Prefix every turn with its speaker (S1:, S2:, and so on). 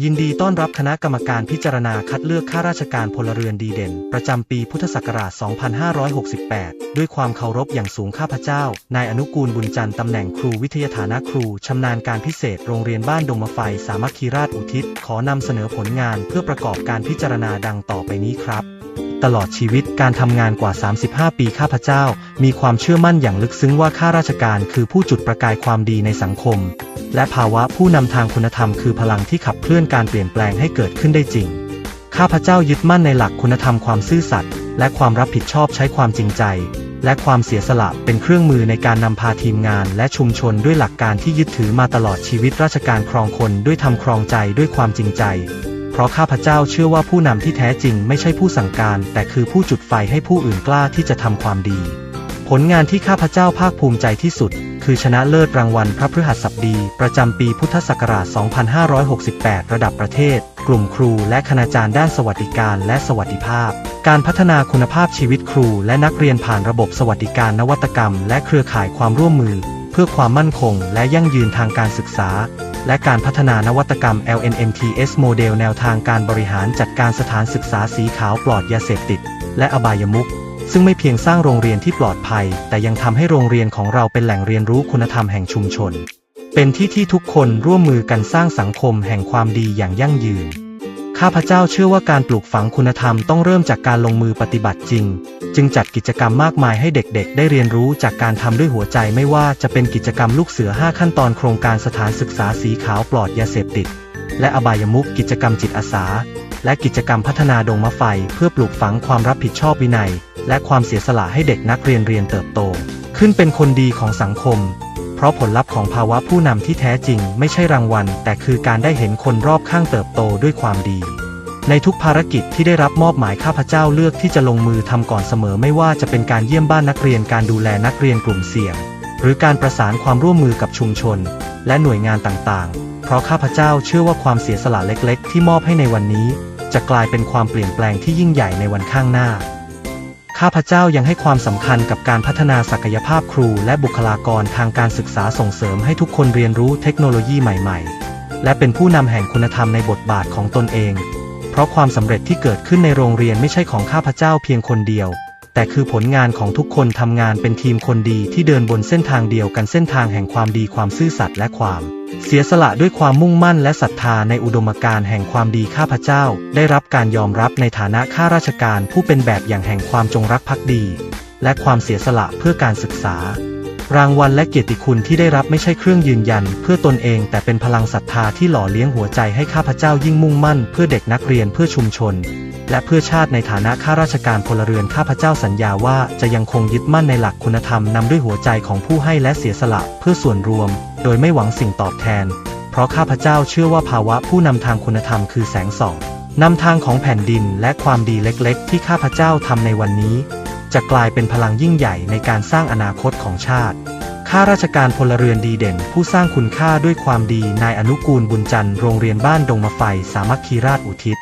S1: ยินดีต้อนรับคณะกรรมการพิจารณาคัดเลือกข้าราชการพลเรือนดีเด่น ประจำปีพุทธศักราช 2568 ด้วยความเคารพอย่างสูงข้าพเจ้า นายอนุกูลบุญจันทร์ตำแหน่งครูวิทยาฐานะครูชำนาญการพิเศษโรงเรียนบ้านดงมะไฟสามัคคีราชอุทิศ ขอนำเสนอผลงานเพื่อประกอบการพิจารณาดังต่อไปนี้ครับ ตลอดชีวิตการทำงานกว่า 35 ปีข้าพเจ้า มีความเชื่อมั่นอย่างลึกซึ้งว่าข้าราชการคือผู้จุดประกายความดีในสังคม และภาวะผู้นำทางคุณธรรมคือพลังที่ขับเคลื่อนการเปลี่ยนแปลงให้เกิดขึ้นได้จริง ข้าพเจ้ายึดมั่นในหลักคุณธรรมความซื่อสัตย์และความรับผิดชอบใช้ความจริงใจ และความเสียสละเป็นเครื่องมือในการนำพาทีมงานและชุมชนด้วยหลักการที่ยึดถือมาตลอดชีวิตราชการครองคนด้วยทำครองใจด้วยความจริงใจ เพราะข้าพเจ้าเชื่อว่าผู้นำที่แท้จริงไม่ใช่ผู้สั่งการ แต่คือผู้จุดไฟให้ผู้อื่นกล้าที่จะทำความดี ผลงานที่ข้าพเจ้าภาคภูมิใจที่สุด คือชนะเลิศรางวัลพระพฤหัสบดี ประจำปีพุทธศักราช 2568 ระดับประเทศ กลุ่มครูและคณาจารย์ด้านสวัสดิการและสวัสดิภาพ การพัฒนาคุณภาพชีวิตครู และนักเรียนผ่านระบบสวัสดิการนวัตกรรม และเครือข่ายความร่วมมือ เพื่อความมั่นคง และยั่งยืนทางการศึกษา และการพัฒนานวัตกรรม LNMTS โมเดลแนวทางการบริหารจัดการสถานศึกษาสีขาวปลอดยาเสพติด และอบายมุขซึ่งไม่เพียงสร้างโรงเรียนที่ปลอดภัย แต่ยังทำให้โรงเรียนของเราเป็นแหล่งเรียนรู้คุณธรรมแห่งชุมชน เป็นที่ที่ทุกคนร่วมมือกันสร้างสังคมแห่งความดีอย่างยั่งยืน ข้าพเจ้าเชื่อว่าการปลูกฝังคุณธรรมต้องเริ่มจากการลงมือปฏิบัติจริง จึงจัดกิจกรรมมากมายให้เด็กๆ ได้เรียนรู้จากการทำด้วยหัวใจไม่ว่าจะเป็นกิจกรรมลูกเสือ 5 ขั้นตอนโครงการสถานศึกษาสีขาวปลอดยาเสพติด และอบายมุขกิจกรรมจิตอาสา และกิจกรรมพัฒนาดงมะไฟ เพื่อปลูกฝังความรับผิดชอบวินัย และความเสียสละให้เด็กนักเรียนเรียนเติบโต ขึ้นเป็นคนดีของสังคม ราะผลลัพธ์ของภาวะผู้นำที่แท้จริงไม่ใช่รางวัล แต่คือการได้เห็นคนรอบข้างเติบโตด้วยความดี ในทุกภารกิจที่ได้รับมอบหมายข้าพเจ้าเลือกที่จะลงมือทำก่อนเสมอไม่ว่าจะเป็นการเยี่ยมบ้านนักเรียนการดูแลนักเรียนกลุ่มเสี่ยง หรือการประสานความร่วมมือกับชุมชน และหน่วยงานต่างๆ เพราะข้าพเจ้าเชื่อว่าความเสียสละเล็ก ๆ ที่มอบให้ในวันนี้ จะกลายเป็นความเปลี่ยนแปลงที่ยิ่งใหญ่ในวันข้างหน้า ข้าพเจ้ายังให้ความสำคัญกับการพัฒนาศักยภาพครูและบุคลากรทางการศึกษาส่งเสริมให้ทุกคนเรียนรู้เทคโนโลยีใหม่ๆ และเป็นผู้นำแห่งคุณธรรมในบทบาทของตนเอง เพราะความสำเร็จที่เกิดขึ้นในโรงเรียนไม่ใช่ของข้าพเจ้าเพียงคนเดียว แต่คือผลงานของทุกคนทำงานเป็นทีมคนดีที่เดินบนเส้นทางเดียวกันเส้นทางแห่งความดีความซื่อสัตย์และความ เสียสละด้วยความมุ่งมั่นและศรัทธาในอุดมการณ์แห่งความดีข้าพเจ้า ได้รับการยอมรับในฐานะข้าราชการผู้เป็นแบบอย่างแห่งความจงรักภักดี และความเสียสละเพื่อการศึกษา รางวัลและเกียรติคุณที่ได้รับไม่ใช่เครื่องยืนยัน เพื่อตนเองแต่เป็นพลังศรัทธาที่หล่อเลี้ยงหัวใจให้ข้าพเจ้ายิ่งมุ่งมั่น เพื่อเด็กนักเรียนเพื่อชุมชน และเพื่อชาติในฐานะข้าราชการพลเรือนข้าพเจ้าสัญญาว่าจะยังคงยึดมั่นในหลักคุณธรรมนำด้วยหัวใจของผู้ให้และเสียสละเพื่อส่วนรวม โดยไม่หวังสิ่งตอบแทน เพราะข้าพเจ้าเชื่อว่าภาวะผู้นำทางคุณธรรมคือแสงส่องนำทางของแผ่นดินและความดีเล็กๆ ที่ข้าพเจ้าทำในวันนี้ จะกลายเป็นพลังยิ่งใหญ่ในการสร้างอนาคตของชาติข้าราชการพลเรือนดีเด่น ผู้สร้างคุณค่าด้วยความดีนายอนุกูลบุญจันทร์โรงเรียนบ้านดงมะไฟ สามัคคีราชอุทิศ